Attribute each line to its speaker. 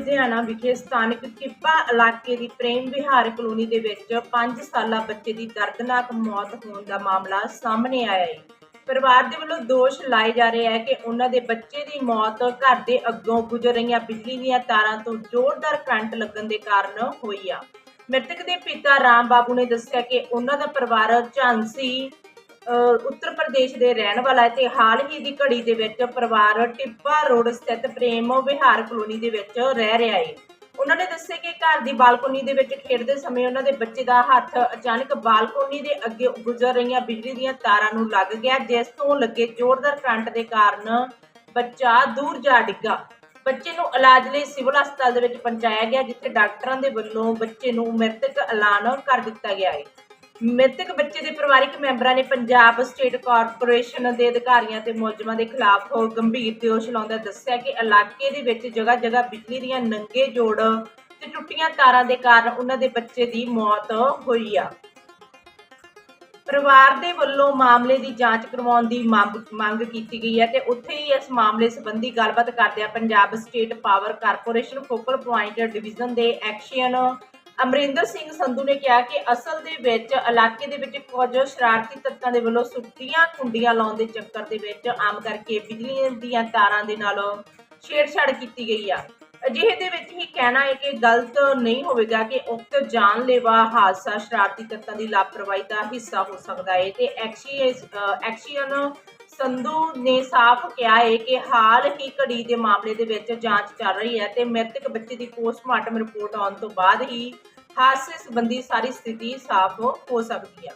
Speaker 1: ਲੁਧਿਆਣਾ ਵਿਖੇ ਸਥਾਨਕ ਕਿੱਪਾ ਇਲਾਕੇ ਦੀ ਪ੍ਰੇਮ ਵਿਹਾਰ ਕਲੋਨੀ ਦੇ ਵਿੱਚ 5 ਸਾਲਾ ਬੱਚੇ ਦੀ ਦਰਦਨਾਕ ਮੌਤ ਹੋਣ ਦਾ ਮਾਮਲਾ ਸਾਹਮਣੇ ਆਇਆ ਹੈ। ਪਰਿਵਾਰ ਦੇ ਵੱਲੋਂ ਦੋਸ਼ ਲਾਏ ਜਾ ਰਹੇ ਹੈ ਕਿ ਉਹਨਾਂ ਦੇ ਬੱਚੇ ਦੀ ਮੌਤ ਘਰ ਦੇ ਅੱਗੋਂ ਗੁਜ਼ਰ ਰਹੀਆਂ ਬਿਜਲੀ ਦੀਆਂ ਤਾਰਾਂ ਤੋਂ ਜ਼ੋਰਦਾਰ ਕਰੰਟ ਲੱਗਣ ਦੇ ਕਾਰਨ ਹੋਈ ਆ। ਮ੍ਰਿਤਕ ਦੇ ਪਿਤਾ ਰਾਮ ਬਾਬੂ ਨੇ ਦੱਸਿਆ ਕਿ ਉਹਨਾਂ ਦਾ ਪਰਿਵਾਰ ਝਾਂਸੀ ਉੱਤਰ ਪ੍ਰਦੇਸ਼ ਦੇ ਰਹਿਣ ਵਾਲਾ ਹੈ ਤੇ ਹਾਲ ਹੀ ਦੀ ਘੜੀ ਦੇ ਵਿੱਚ ਪਰਿਵਾਰ ਟਿੱਬਾ ਰੋਡ ਸਥਿਤ ਪ੍ਰੇਮ ਵਿਹਾਰ ਕਲੋਨੀ ਦੇ ਵਿੱਚ ਰਹਿ ਰਿਹਾ ਹੈ। ਉਹਨਾਂ ਨੇ ਦੱਸਿਆ ਕਿ ਘਰ ਦੀ ਬਾਲਕੋਨੀ ਦੇ ਵਿੱਚ ਖੇਡਦੇ ਸਮੇਂ ਉਹਨਾਂ ਦੇ ਬੱਚੇ ਦਾ ਹੱਥ ਅਚਾਨਕ ਬਾਲਕੋਨੀ ਦੇ ਅੱਗੇ ਗੁਜ਼ਰ ਰਹੀਆਂ ਬਿਜਲੀ ਦੀਆਂ ਤਾਰਾਂ ਨੂੰ ਲੱਗ ਗਿਆ, ਜਿਸ ਤੋਂ ਲੱਗੇ ਜ਼ੋਰਦਾਰ ਕਰੰਟ ਦੇ ਕਾਰਨ ਬੱਚਾ ਦੂਰ ਜਾ ਡਿੱਗਾ। ਬੱਚੇ ਨੂੰ ਇਲਾਜ ਲਈ ਸਿਵਲ ਹਸਪਤਾਲ ਦੇ ਵਿੱਚ ਪਹੁੰਚਾਇਆ ਗਿਆ, ਜਿੱਥੇ ਡਾਕਟਰਾਂ ਦੇ ਵੱਲੋਂ ਬੱਚੇ ਨੂੰ ਮ੍ਰਿਤਕ ਐਲਾਨ ਕਰ ਦਿੱਤਾ ਗਿਆ ਹੈ। ਮ੍ਰਿਤਕ ਬੱਚੇ ਦੇ ਪਰਿਵਾਰਕ ਮੈਂਬਰਾਂ ਨੇ ਪੰਜਾਬ ਸਟੇਟ ਕਾਰਪੋਰੇਸ਼ਨ ਦੇ ਅਧਿਕਾਰੀਆਂ ਤੇ ਮੁਲਜ਼ਮਾਂ ਦੇ ਖਿਲਾਫ ਗੰਭੀਰ ਦੋਸ਼ ਲਾਉਂਦਾ ਦੱਸਿਆ ਕਿ ਇਲਾਕੇ ਦੇ ਵਿੱਚ ਜਗ੍ਹਾ ਜਗ੍ਹਾ ਬਿਜਲੀ ਦੀਆਂ ਨੰਗੇ ਜੋੜ ਤੇ ਟੁੱਟੀਆਂ ਤਾਰਾਂ ਦੇ ਕਾਰਨ ਉਹਨਾਂ ਦੇ ਬੱਚੇ ਦੀ ਮੌਤ ਹੋਈ ਆ। ਪਰਿਵਾਰ ਦੇ ਵੱਲੋਂ ਮਾਮਲੇ ਦੀ ਜਾਂਚ ਕਰਵਾਉਣ ਦੀ ਮੰਗ ਮੰਗ ਕੀਤੀ ਗਈ ਹੈ ਤੇ ਉੱਥੇ ਹੀ ਇਸ ਮਾਮਲੇ ਸੰਬੰਧੀ ਗੱਲਬਾਤ ਕਰਦਿਆਂ Punjab State Power Corporation focal point division ਦੇ ਐਕਸ਼ਨ ਅਮਰਿੰਦਰ ਸਿੰਘ ਸੰਧੂ ਨੇ ਕਿਹਾ ਕਿ ਅਸਲ ਦੇ ਵਿੱਚ ਇਲਾਕੇ ਦੇ ਵਿੱਚ ਕੁਝ ਸ਼ਰਾਰਤੀ ਤੱਤਾਂ ਦੇ ਵੱਲੋਂ ਸੁੱਤੀਆਂ ਕੁੰਡੀਆਂ ਲਾਉਣ ਦੇ ਚੱਕਰ ਦੇ ਵਿੱਚ ਆਮ ਕਰਕੇ ਬਿਜਲੀ ਦੀਆਂ ਤਾਰਾਂ ਦੇ ਨਾਲ ਛੇੜਛਾੜ ਕੀਤੀ ਗਈ ਆ। ਅਜਿਹੇ ਦੇ ਵਿੱਚ ਹੀ ਕਹਿਣਾ ਹੈ ਕਿ ਗਲਤ ਨਹੀਂ ਹੋਵੇਗਾ ਕਿ ਉਕਤ ਜਾਨਲੇਵਾ ਹਾਦਸਾ ਸ਼ਰਾਰਤੀ ਤੱਤਾਂ ਦੀ ਲਾਪਰਵਾਹੀ ਦਾ ਹਿੱਸਾ ਹੋ ਸਕਦਾ ਹੈ ਤੇ ਐਕਸ਼ਨ ਸੰਧੂ ਨੇ ਸਾਫ਼ ਕਿਹਾ ਹੈ ਕਿ ਹਾਲ ਹੀ ਘੜੀ ਦੇ ਮਾਮਲੇ ਦੇ ਵਿੱਚ ਜਾਂਚ ਚੱਲ ਰਹੀ ਹੈ ਤੇ ਮ੍ਰਿਤਕ ਬੱਚੇ ਦੀ ਪੋਸਟਮਾਰਟਮ ਰਿਪੋਰਟ ਆਉਣ ਤੋਂ ਬਾਅਦ ਹੀ ਹਾਦਸੇ ਸੰਬੰਧੀ ਸਾਰੀ ਸਥਿਤੀ ਸਾਫ਼ ਹੋ ਸਕਦੀ ਹੈ।